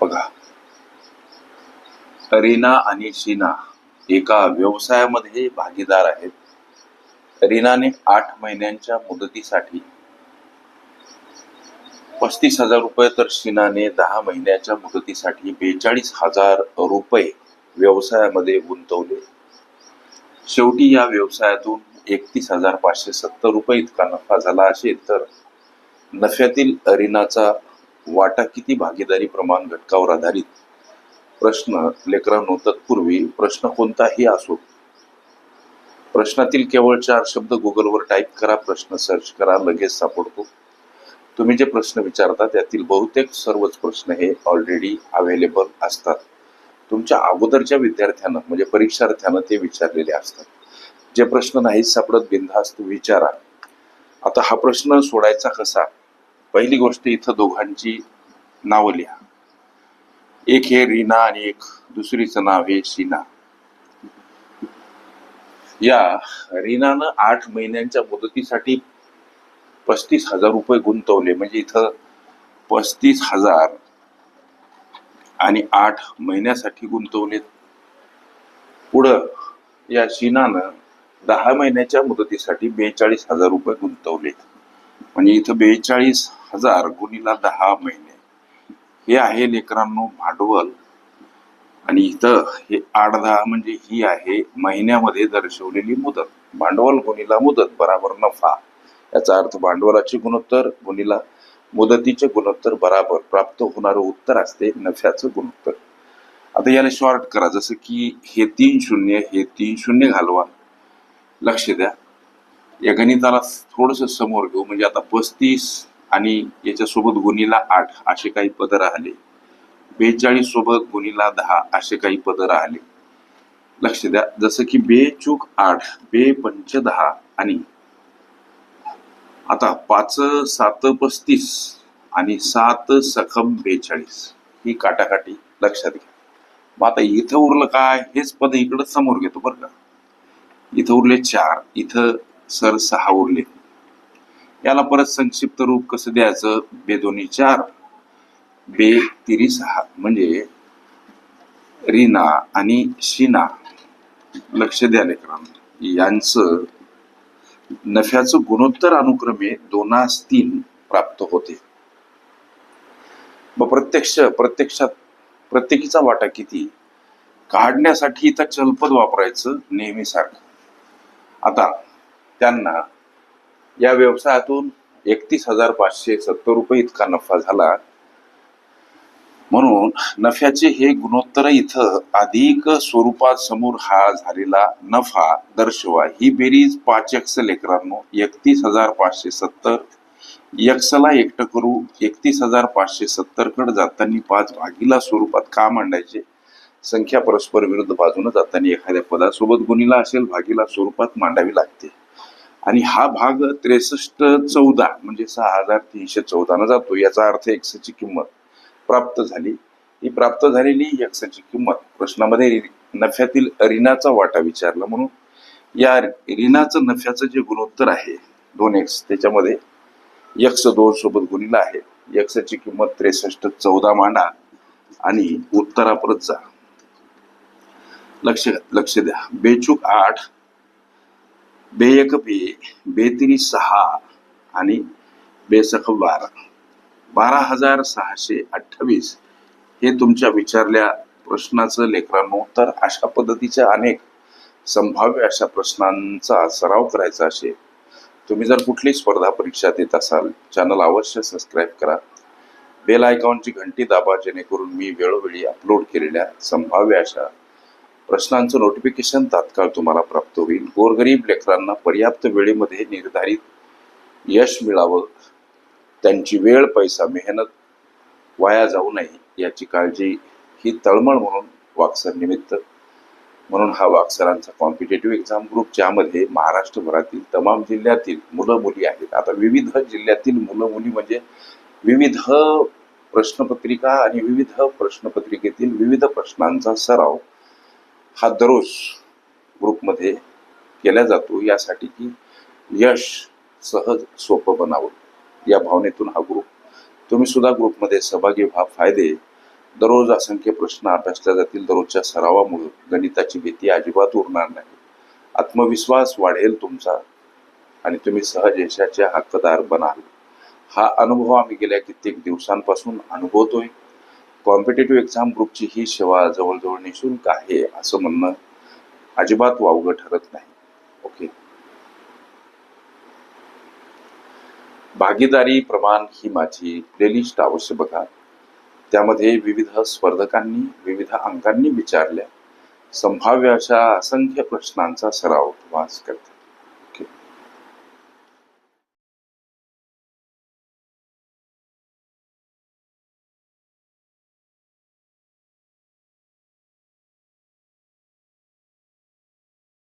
बघा. रीना आणि शीना एका व्यवसायामध्ये भागीदार आहेत. रीनाने आठ महिन्यांच्या मुदतीसाठी पस्तीस हजार रुपये तर शीनाने दहा महिन्याच्या मुदतीसाठी बेचाळीस हजार रुपये व्यवसायामध्ये गुंतवले. शेवटी या व्यवसायातून एकतीस हजार पाचशे सत्तर रुपये इतका नफा झाला असेल तर नफ्यातील रीनाचा वाटा किती भागीदारी प्रमाण घटकावर आधारित? प्रश्न लेकरांनो तत्पूर्वी प्रश्न कोणताही असो. प्रश्नातील केवळ चार शब्द गुगलवर टाईप करा प्रश्न सर्च करा लगेच सापडतो. तुम्ही जे प्रश्न विचारता त्यातील बहुतेक सर्वच प्रश्न हे ऑलरेडी अवेलेबल असतात. तुमच्या अगोदरच्या विद्यार्थ्यांना म्हणजे परीक्षार्थ्यांना ते विचारलेले असतात. जे प्रश्न नाही सापडत बिनधास्त विचारा. आता हा प्रश्न सोडायचा कसा? पहिली गोष्ट इथं दोघांची नावं लिहा. एक हे रीना आणि एक दुसरीचं नाव आहे शीना. या रीनानं आठ महिन्यांच्या मुदतीसाठी पस्तीस हजार रुपये गुंतवले. म्हणजे इथं पस्तीस हजार आणि आठ महिन्यासाठी गुंतवलेत पुढं या शीनानं दहा महिन्याच्या मुदतीसाठी बेचाळीस हजार रुपये गुंतवले. म्हणजे इथं बेचाळीस हजार गुणीला दहा महिने. हे आहे लेकरांनो भांडवल. आणि इथं हे आठ दहा म्हणजे ही आहे महिन्यामध्ये दर्शवलेली मुदत. भांडवल गुणीला मुदत बराबर नफा. याचा अर्थ भांडवलाचे गुणोत्तर गुणीला मुदतीचे गुणोत्तर बराबर. प्राप्त होणारं उत्तर असते नफ्याचं गुणोत्तर. आता याला शॉर्ट करा. जसं की हे तीन शून्य हे तीन शून्य घालवा. लक्ष द्या. या गणिताला थोडस समोर घेऊ. म्हणजे आता पस्तीस आणि याच्यासोबत गुणीला आठ असे काही पद राहिले. बेचाळीस सोबत गुणीला दहा असे काही पद राहिले. लक्ष द्या जसं की बे चूक आठ बे पंच दहा आणि आता पाच सात पस्तीस आणि सात सखम बेचाळीस ही काटाकाटी लक्षात घ्या. मग आता इथं उरलं काय? हेच पद इकडं समोर घेतो बरं का. इथं उरले चार इथं सर सहा उरले. याला परत संक्षिप्त रूप कसं द्यायचं? बे दोन्ही चार. बे तिरी सहा. म्हणजे रीना आणि शीना. लक्ष द्या लेकरांना. यांचं नफ्याचं गुणोत्तर अनुक्रमे दोनास तीन प्राप्त होते. मग प्रत्यक्ष प्रत्यक्षात प्रत्येकीचा वाटा किती? काढण्यासाठी इथं चलपद वापरायचं नेहमीसारखं. आता त्यांना या व्यवसायातून एकतीस हजार पाचशे सत्तर रुपये इतका नफा झाला. म्हणून नफ्याचे हे गुणोत्तर इथं अधिक स्वरूपात समोर हा झालेला नफा दर्शवा. ही बेरीज पाच एक्स लेकरांनो एकतीस हजार पाचशे सत्तर. यक्षला एकटं करू एकतीस हजार पाचशे सत्तरकडे जाताना पाच भागीला स्वरूपात का मांडायचे? संख्या परस्पर विरुद्ध बाजूने जाताना एखाद्या पदासोबत गुणीला असेल भागीला स्वरूपात मांडावी लागते. आणि हा भाग त्रेसष्ट चौदा म्हणजे सहा हजार तीनशे चौदानं जातो. याचा अर्थ एक्सची किंमत प्राप्त झाली. ही प्राप्त झालेली एक्सची किंमत प्रश्नामध्ये नफ्यातील ऋणाचा वाटा विचारला म्हणून. या ऋणाचं नफ्याचं जे गुणोत्तर आहे दोन एक्स त्याच्यामध्ये यक्स दोन सोबत गुणिला आहे. यक्सची किंमत त्रेसष्ट चौदा मांडा आणि उत्तरापरत जा. लक्ष लक्ष द्या. बेचूक आठ बेयक बे बेतिरी सहा आणि बेसख बारा बारा हजार सहाशे अठ्ठावीस हे तुमच्या विचारल्या प्रश्नाचं लेकरांनो तर अशा पद्धतीच्या अनेक संभाव्य अशा प्रश्नांचा सराव करायचा असेल. तुम्ही जर कुठली स्पर्धा परीक्षा देत असाल चॅनल अवश्य सबस्क्राईब करा. बेल आयकॉनची घंटी दाबा जेणेकरून मी वेळोवेळी अपलोड केलेल्या संभाव्य अशा प्रश्नांचं नोटिफिकेशन तात्काळ तुम्हाला प्राप्त होईल. गोरगरीब लेकरांना पर्याप्त वेळेमध्ये निर्धारित यश मिळावं. त्यांची वेळ पैसा मेहनत वाया जाऊ नये याची काळजी ही तळमळ म्हणून वाक्सर निमित्त. म्हणून हा वाक्सरांचा कॉम्पिटेटिव्ह एक्झाम ग्रुप ज्यामध्ये महाराष्ट्रभरातील तमाम जिल्ह्यातील मुलं मुली आहेत. आता विविध जिल्ह्यातील मुलं मुली म्हणजे विविध प्रश्नपत्रिका आणि विविध प्रश्नपत्रिकेतील विविध प्रश्नांचा सराव हा दररोज ग्रुपमध्ये केला जातो. यासाठी की यश सहज सोपं बनावं. या भावनेतून हा ग्रुप. तुम्ही सुद्धा ग्रुपमध्ये सहभागी व्हा. फायदे. दररोज असंख्य प्रश्न अभ्यासले जातील. दररोजच्या सरावामुळे गणिताची भीती अजिबात उरणार नाही. आत्मविश्वास वाढेल तुमचा. आणि तुम्ही सहज यशाचे हक्कदार बनाल. हा अनुभव आम्ही गेल्या कित्येक दिवसांपासून अनुभवतोय. कॉम्पिटेटिव्ह एक्झाम ग्रुपची ही सेवा जवळजवळ निशुल्क आहे असं म्हणणं अजिबात वावगं ठरत नाही. ओके? भागीदारी प्रमाण ही माझी प्लेलिस्ट अवश्य बघा. त्यामध्ये विविध स्पर्धकांनी विविध अंकांनी विचारल्या. संभाव्य अशा असंख्य प्रश्नांचा सराव तुम्हाला करते.